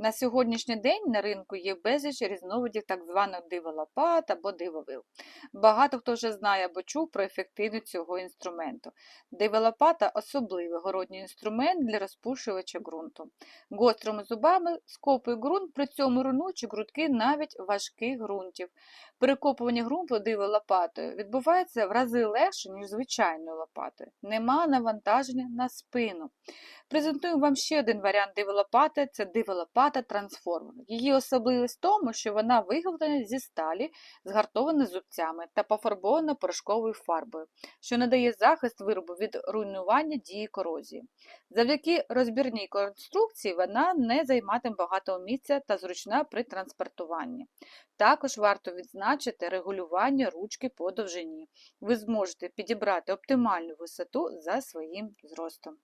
На сьогоднішній день на ринку є безліч різновидів так званих диволопат або дивовил. Багато хто вже знає або чув про ефективність цього інструменту. Диволопата – особливий городній інструмент для розпушувача ґрунту. Гострими зубами скопує ґрунт, при цьому руйнуючи ґрунтки навіть важких ґрунтів. Перекопування ґрунту диволопатою відбувається в рази легше, ніж звичайною лопатою. Нема навантаження на спину. Презентуємо вам ще один варіант диволопати – це диволопата трансформер. Її особливість в тому, що вона виготовлена зі сталі, згартована зубцями та пофарбована порошковою фарбою, що надає захист виробу від руйнування дії корозії. Завдяки розбірній конструкції вона не займатиме багато місця та зручна при транспортуванні. Також варто відзначити регулювання ручки по довжині. Ви зможете підібрати оптимальну висоту за своїм зростом.